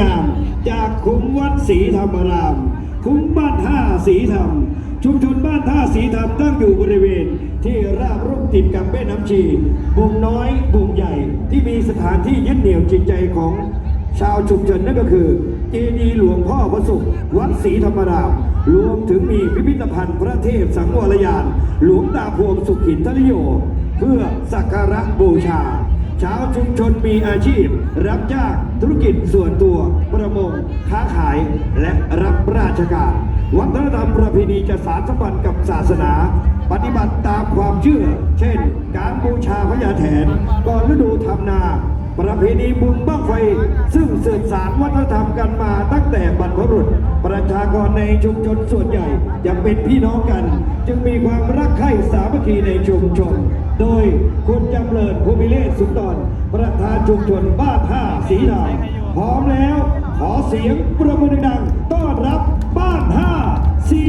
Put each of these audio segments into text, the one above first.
งามจากคุ้มวัดศรีธรรมราม คุ้มบ้านท่าศรีธรรม ชุมชนบ้านท่าศรีธรรมตั้งอยู่บริเวณ ที่ราบรุ่มติดกับแม่น้ำชีบุงน้อยบุงใหญ่ที่มีสถานที่ยึดเหนี่ยวจิตใจของชาวชุมชนนั่นก็คือเจดีย์หลวงพ่อพระสุขวัดศรีธรรมราม รวมถึงมีพิพิธภัณฑ์พระเทพสังวรยาน หลวงตาพวงสุขินทริโย เพื่อสักการะบูชา ชาวชุมชนมีอาชีพ รับจ้างธุรกิจส่วนตัว ประมง ค้าขาย และรับราชการ วัฒนธรรมประเพณีจะสารสัมพันธ์กับศาสนา ปฏิบัติตามความเชื่อ เช่น การบูชาพญาแถน ก่อนฤดูทำนา ประเพณีบุญบ้างไฟ ซึ่งสืบสานวัฒนธรรมกันมาตั้งแต่บรรพบุรุษ ประชากรในชุมชนส่วนใหญ่ยังเป็นพี่น้องกัน จึงมีความรักใคร่สามัคคีในชุมชน โดยคุณจำเริญภูมิเลศสุนทรประธานชุมชนบ้านท่าสีดาพร้อมแล้ว ขอเสียงประมือดังต้อนรับบ้านท่าสี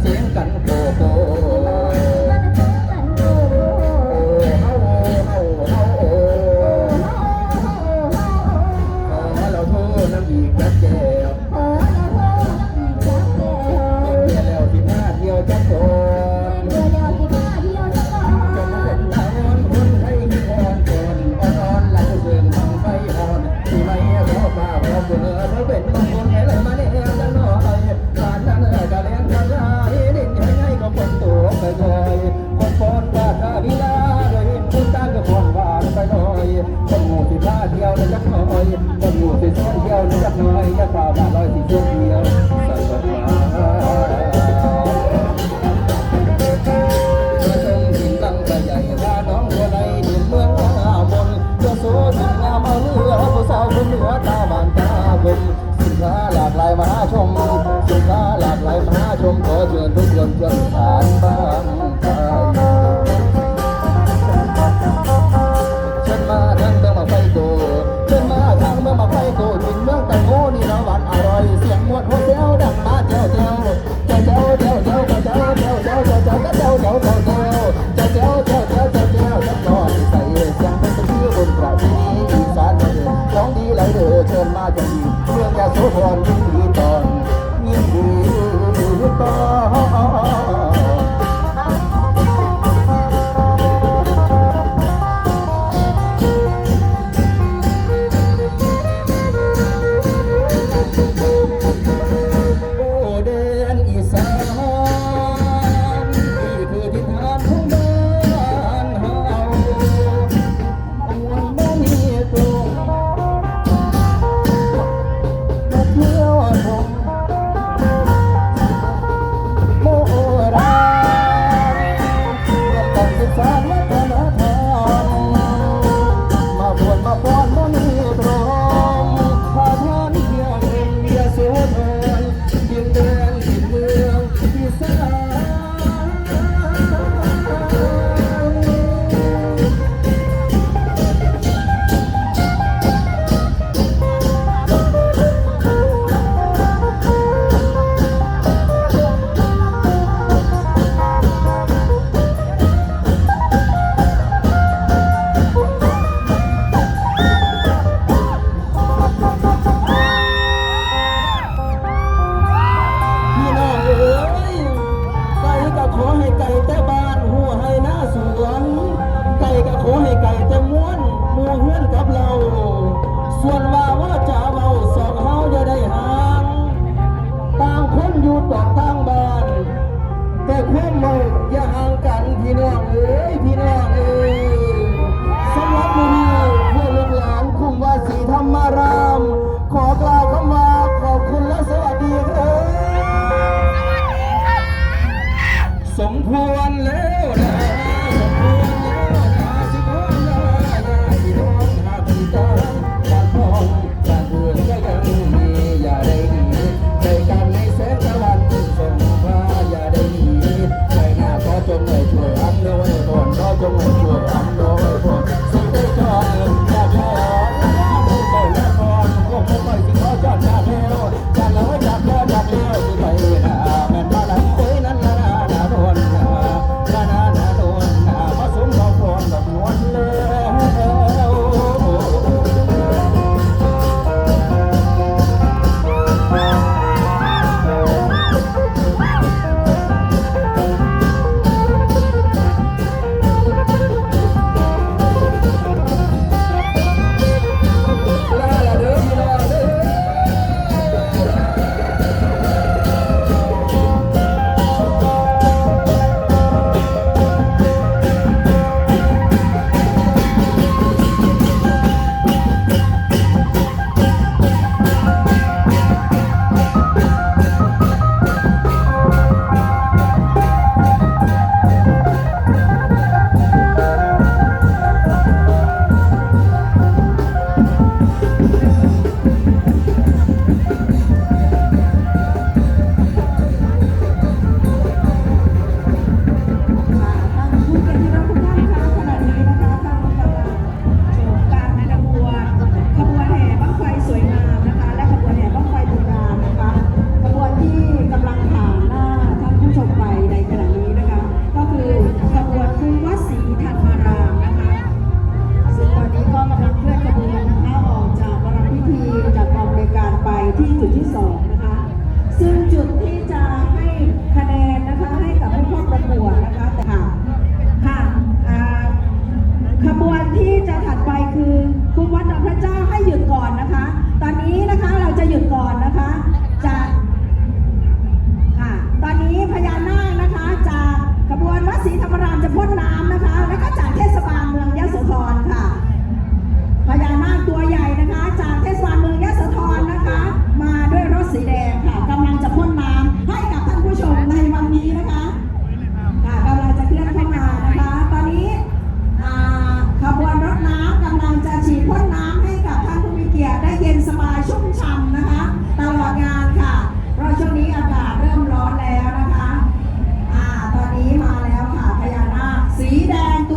เสียงกัน Godfather. สมควรแล้วนะ